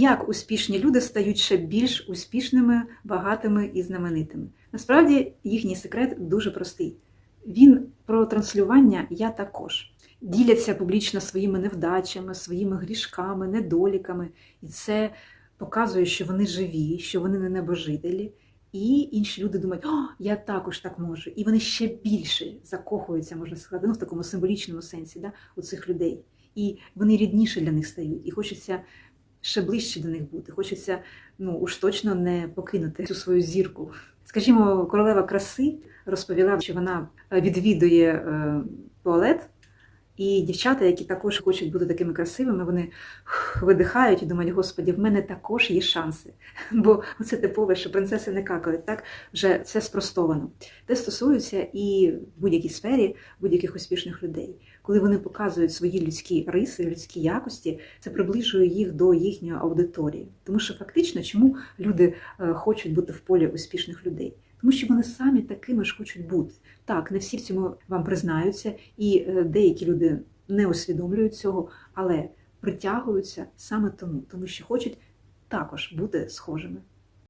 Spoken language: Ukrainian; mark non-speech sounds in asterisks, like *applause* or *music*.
Як успішні люди стають ще більш успішними, багатими і знаменитими? Насправді їхній секрет дуже простий. Він про транслювання я також. Діляться публічно своїми невдачами, своїми грішками, недоліками, і це показує, що вони живі, що вони не небожителі. І інші люди думають, о, я також так можу. І вони ще більше закохуються, можна сказати, ну в такому символічному сенсі, да, у цих людей. І вони рідніше для них стають, і хочеться ще ближче до них бути. Хочеться ну уж точно не покинути цю свою зірку. Скажімо, королева краси розповіла, що вона відвідує е, туалет, і дівчата, які також хочуть бути такими красивими, вони видихають і думають, господі, в мене також є шанси. *laughs* Бо це типове, що принцеси не какають, так вже все спростовано. Це стосується і в будь-якій сфері будь-яких успішних людей. Коли вони показують свої людські риси, людські якості, це приближує їх до їхньої аудиторії. Тому що фактично, чому люди е, хочуть бути в полі успішних людей? Тому що вони самі такими ж хочуть бути. Так, не всі в цьому вам признаються, і е, деякі люди не усвідомлюють цього, але притягуються саме тому, тому що хочуть також бути схожими.